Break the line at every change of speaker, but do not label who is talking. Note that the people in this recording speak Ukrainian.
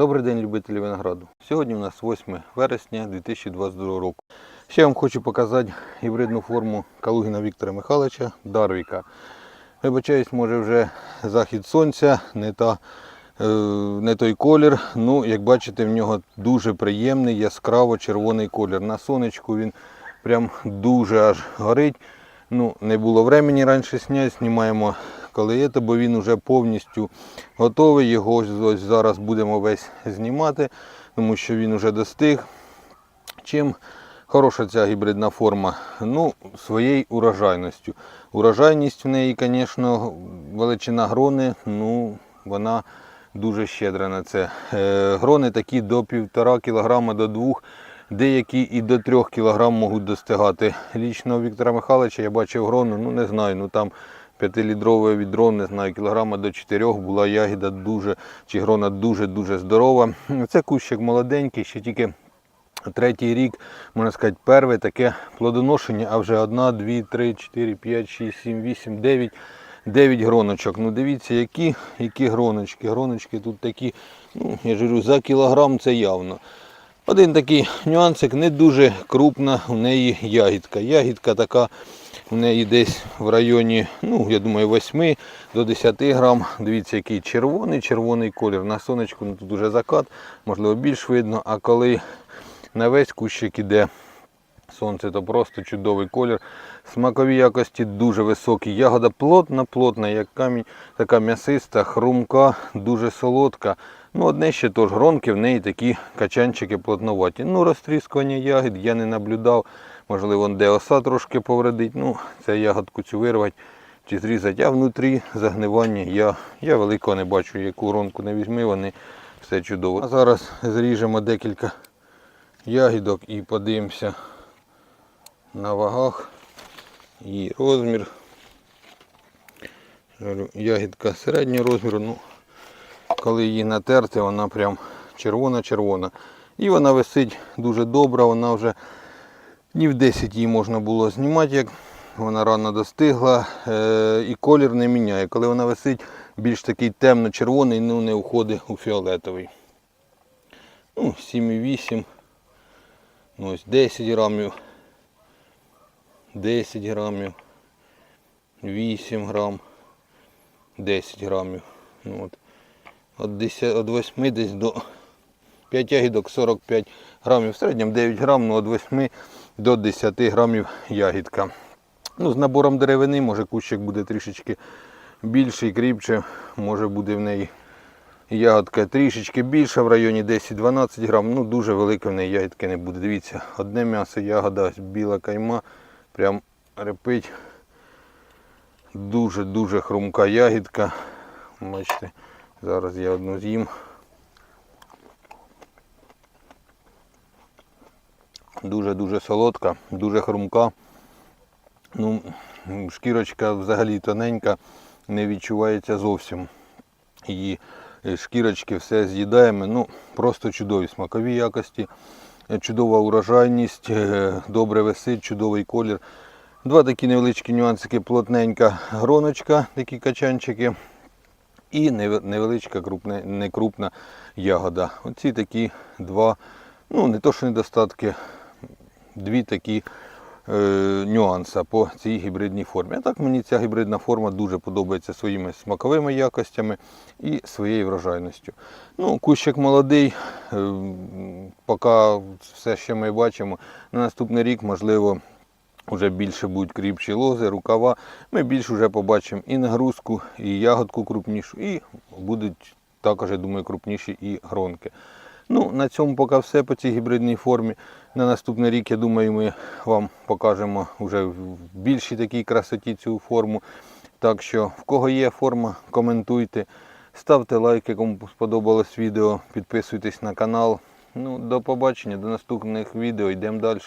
Добрий день, любителі винограду. Сьогодні у нас 8 вересня 2022 року. Ще вам хочу показати гібридну форму Калугіна Віктора Михайловича Дарвіка. Вибачаюсь, може вже захід сонця, не, та, е, не той колір. Ну, як бачите, в нього дуже приємний, яскраво червоний колір. На сонечку він прям дуже аж горить. Ну, не було времени раніше зняти, знімаємо коли є, бо він вже повністю готовий. Його ось, ось зараз будемо весь знімати, тому що він вже достиг. Чим хороша ця гібридна форма? Ну, своєю урожайністю. Урожайність в неї, звісно, величина грони, ну, вона дуже щедра на це. Е, грони такі до 1,5 кг до 2 Деякі і до 3 кг можуть достигати. Лічно Віктора Михайловича я бачив грону, ну не знаю, ну там 5-літрове відро, не знаю, кілограма до 4 була ягіда дуже, чи грона дуже-дуже здорова. Це кущик молоденький, ще тільки третій рік, можна сказати, перше таке плодоношення, а вже 1, 2, 3, 4, 5, 6, 7, 8, 9. 9 гроночок. Ну дивіться, які які гроночки. Гроночки тут такі, ну, я ж говорю, за кілограм це явно. Один такий нюансик, не дуже крупна у неї ягідка. Ягідка така у неї десь в районі, ну, я думаю, 8 до 10 грам. Дивіться, який червоний, червоний колір. На сонечку ну, тут уже закат, можливо, більш видно, а коли на весь кущик іде сонце, то просто чудовий колір. Смакові якості дуже високі. Ягода плотна, плотна, як камінь, така м'ясиста, хрумка, дуже солодка. Ну, одне ще теж гронки, в неї такі качанчики плотноваті. Ну, розтріскування ягід я не наблюдав. Можливо, де оса трошки повредить. Ну, це ягодку цю вирвати чи зрізати. А внутрі загнивання я, я великого не бачу, яку гронку не візьми, вони все чудово. А зараз зріжемо декілька ягідок і подивимося на вагах і розмір. Ягідка середнього розміру, ну, коли її натерти, вона прям червона-червона. І вона висить дуже добре, вона вже днів 10 її можна було знімати, як вона рано достигла е- і колір не міняє. Коли вона висить, більш такий темно-червоний, ну не входить у фіолетовий. Ну, 7,8, ну, ось 10 грамів. 10 грамів, 8 грам, 10 грамів. Ну, от. От, 10, от 8 десь до 5 ягідок 45 грамів. В середньому 9 грам, ну від 8 до 10 грамів ягідка. Ну, З набором деревини, може кущик буде трішечки більший, кріпче, може буде в неї ягодка трішечки більша, в районі 10-12 грам. Ну, дуже велика в неї ягідки не буде. Дивіться, одне м'ясо, ягода, біла кайма. Прям репить. Дуже-дуже хрумка ягідка. Бачите, зараз я одну з'їм. Дуже-дуже солодка, дуже хрумка. Ну, шкірочка взагалі тоненька, не відчувається зовсім. Її шкірочки все з'їдаємо. Ну, просто чудові смакові якості чудова урожайність, е, добре висить, чудовий колір. Два такі невеличкі нюансики, плотненька гроночка, такі качанчики. І невеличка крупна, не крупна ягода. Оці такі два, ну не то що недостатки, дві такі е, нюанси по цій гібридній формі. А так мені ця гібридна форма дуже подобається своїми смаковими якостями і своєю врожайністю. Ну, Кущик молодий, е, поки все, що ми бачимо, на наступний рік, можливо, вже більше будуть кріпчі лози, рукава. Ми більше вже побачимо і нагрузку, і ягодку крупнішу, і будуть також, я думаю, крупніші і гронки. Ну, На цьому поки все по цій гібридній формі. На наступний рік, я думаю, ми вам покажемо вже в більшій такій красоті цю форму. Так що, в кого є форма, коментуйте, ставте лайки, кому сподобалось відео, підписуйтесь на канал. Ну, До побачення, до наступних відео, йдемо далі.